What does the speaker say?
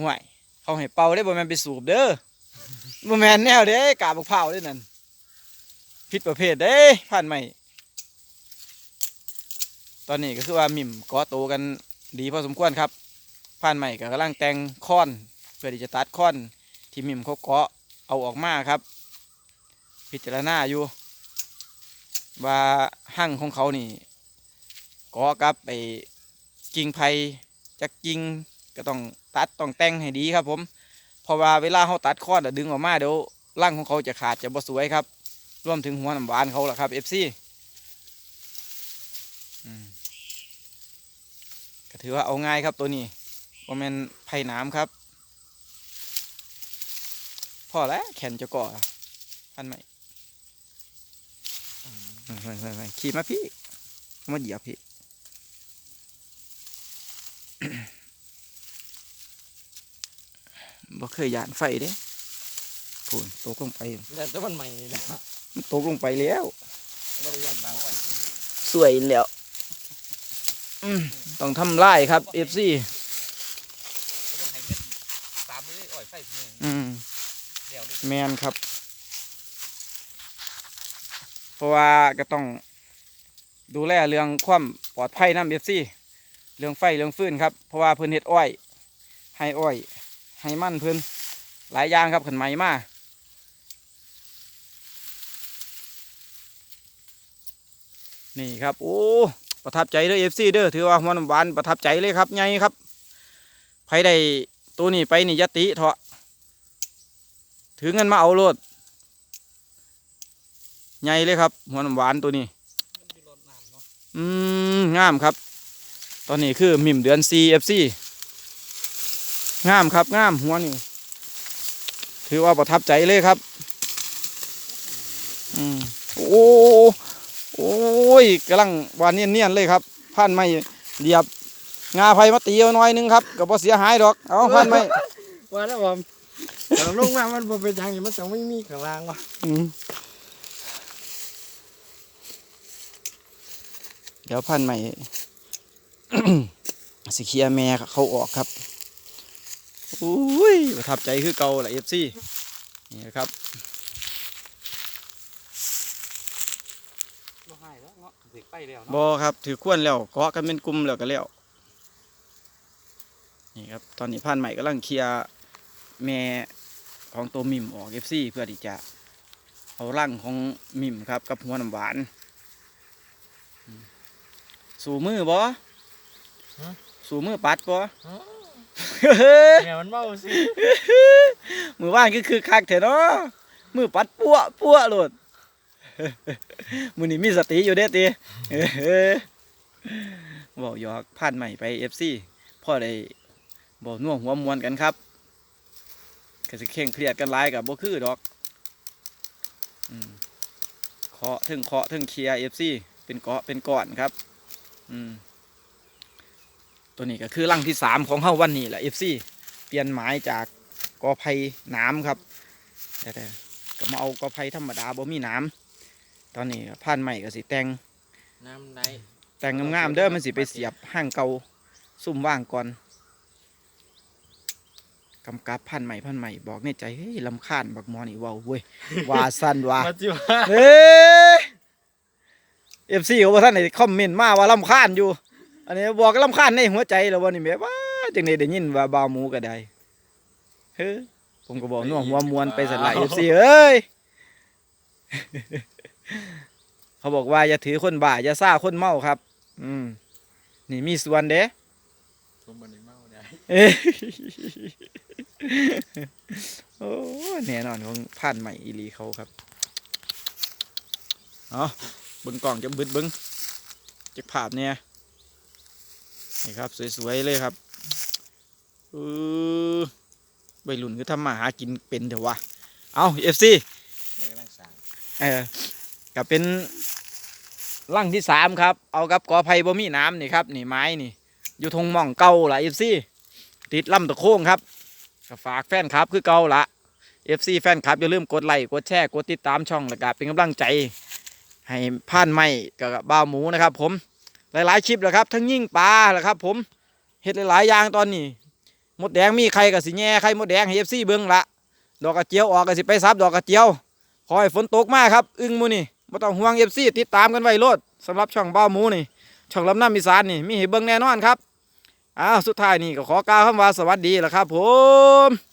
ห่วยเขาให้เป่าได้บ่แมนไปสูบเด้อบ่แมนแนวเด้กาบกเผาวเด้นั่นผิดประเภทเด้ผ่านใหม่ตอนนี้ก็คือว่ามิมกาะโตกันดีพอสมควรครับผ่านใหม่ก็กำลังแต่งค้อน เพื่อที่จะตัดค้อนที่มิมเขาเกาะเอาออกมาครับ พิจารณาอยู่ ว่าหั่งของเขานี่เกาะกับไอ้กิ่งไผ่จักกิ่งก็ต้อง ตัดต้องแต่งให้ดีครับ ผมเพราะว่าเวลาเขาตัดค้อนอะดึงออกมาเดี๋ยวร่างของเขาจะขาดจะบ่สวยครับ รวมถึงหัวน้ำหวานเขาล่ะครับ FC อืมก็ถือว่าเอาง่ายครับตัวนี้ว่าแมนไผ่น้ำครับ พอแล้วแขนจะก่อพันไหมไม่ไม่ไม่ขี่มาพี่มาเหยียบพี่ บ่เคยยานไฟเด้พูนตกลงไปแต่แต่มันใหม่นะมันตกลงไปแล้วบริยานตาอ่อนสวยแล้วอืมต้องทำลายครับเอฟซีแล้วก็ให้เงินสามมืออ่อยไฟมืออืมเดี๋ยวนี้แมนครับ เพราะว่าก็ต้องดูแลเรื่องความปลอดภัยน้ำเอฟซีเรื่องไฟเรื่องฟืนครับ เพราะว่าเพิ่นเฮ็ดอ้อย ให้อ้อย ให้มั่นเพิ่นหลายอย่างครับขันไหมมานี่ครับโอ้ประทับใจเด้อเอฟซีเด้อถือว่าหันหวานประทับใจเลยครับใหญ่ครับไผได้ตัวนี้ไปนี่ยะติเถาะถือเงินมาเอาโลดใหญ่เลยครับหัวน้ำหวานตัวนี้อืมงามครับ ตอนนี้คือมิมเดือน CFC งามครับงามหัวนี่ ถือว่าประทับใจเลยครับ อืมโอ้โอ้ยกำลังหวานเนียนๆเลยครับพันไม่เดียบงาไผ่มาตีเอาหน่อยหนึงครับก็บ่เสียหายดอก เอาพันไม่ว่าแล้วผมแต่ลงมามันบ่เป็นทางนี้มันต้องไม่มีข้างล่างวะอืมเดี๋ยวพันใหม่สิเคลียร์แม่เขาออกครับ อุ้ยประทับใจคือเก่าแหละเอฟซีนี่นะครับบ่ให้แล้วเนาะเด็กไปแล้วบอครับถือขวนแล้วเกาะกันเป็นกลุ่มแล้วก็แล้วนี่ครับตอนนี้พันใหม่กำลังเคลียร์แม่ของตัวมิมออกเอฟซีเพื่อที่จะเอาร่างของมิมครับกับหัวน้ำหวานอืมสู่มือบอสู่มือปัดบอ เนี่ยมันเมาสิมือว่านก็คือคักเถอะเนาะมือปัดปั้วปั้วโหลดมือนี้มีสติอยู่เด้ตีบอกหยอกผ่านใหม่ไปเอฟซีพ่อได้บอกน่วงหัวมวนกันครับก็สิเข่งเครียดกันหลายกับบ่คือดอกอืมเคาะถึงเคาะถึงเคลียร์เอฟซีเป็นเกาะเป็นก้อนครับ อืม ตัวนี้ก็คือรังที่สามของเฮาวันนี้แหละเอฟซีเปลี่ยนหมายจากกอไผ่น้ำครับแต่แต่ก็มาเอากอไผ่ธรรมดาบ่มีน้ำตอนนี้ผ่านใหม่ก็สิแต่งน้ำไหนแต่งงามๆเด้อมันสิไปเสียบห้างเก่าซุ่มว่างก่อนกำกับพันใหม่พันใหม่บอกในใจเฮ้ยลำคาญบักหมอนี่เว้าเว้ยว่าสั้นว่ามาจิว่าเฮ้เอฟซีเขาบอกท่านไหนคอมเมนต์มาว่าลำคาญอยู่ อันนี้บอกลำคาญในหัวใจแล้ววันนี้แบบว่าจังไดได้ยินว่าบาวหมูก็ได้เฮ้ยผมก็บอกน่วงหัวมวนไปสัตว์ละเอฟซีเอ้ยเขาบอกว่าอย่าถือคนบ้าอย่าซ่าคนเมาครับ อืม นี่มีส่วนเด้ผมบ่ได้เมาได้เอ้ยโอ้แน่นอนของผ่านใหม่อีหลีเขาครับเอาเบึงกล่องจะบึดเบึงจากภาพเนี่ย นี่ครับ สวย ๆ เลยครับเออวัยรุ่นก็ทำมาหากินเป็นเถอะวะ เอาเอฟซีในกำลังสั่งเออก็เป็นร่างที่สามครับ เอากับกอไผ่บ่มีน้ำนี่ครับ นี่ไม้นี่ อยู่ทงหม่องเก่าละเอฟซีติดลำตะโค้งครับก็ฝากแฟนครับคือเก่าละเอฟซีแฟนครับอย่าลืมกดไลค์กดแชร์กดติดตามช่องแล้วก็เป็นกำลังใจ ให้ผ่านไม่กับบ้าวหมูนะครับผม หลายๆคลิปแล้วครับ ทั้งยิ่งปลาแหละครับ ผมเฮ็ดหลายๆอย่างตอนนี้มดแดงมีไข่ก็สิแย่ไข่มดแดงให้ FC เบิ่งละดอกกระเจียวออกก็สิไปซับดอกกระเจียวขอให้ฝนตกมากครับ อึ้งมูนี่บ่ต้องห่วง FC ติดตามกันไว้โลดสำหรับช่องบ้ามูนี่ ช่องลำน้ำอีสานนี่ มีให้เบิ่งแน่นอนครับอ้าวสุดท้ายนี่ก็ขอกล่าวคำว่าสวัสดีแล้วครับ ผม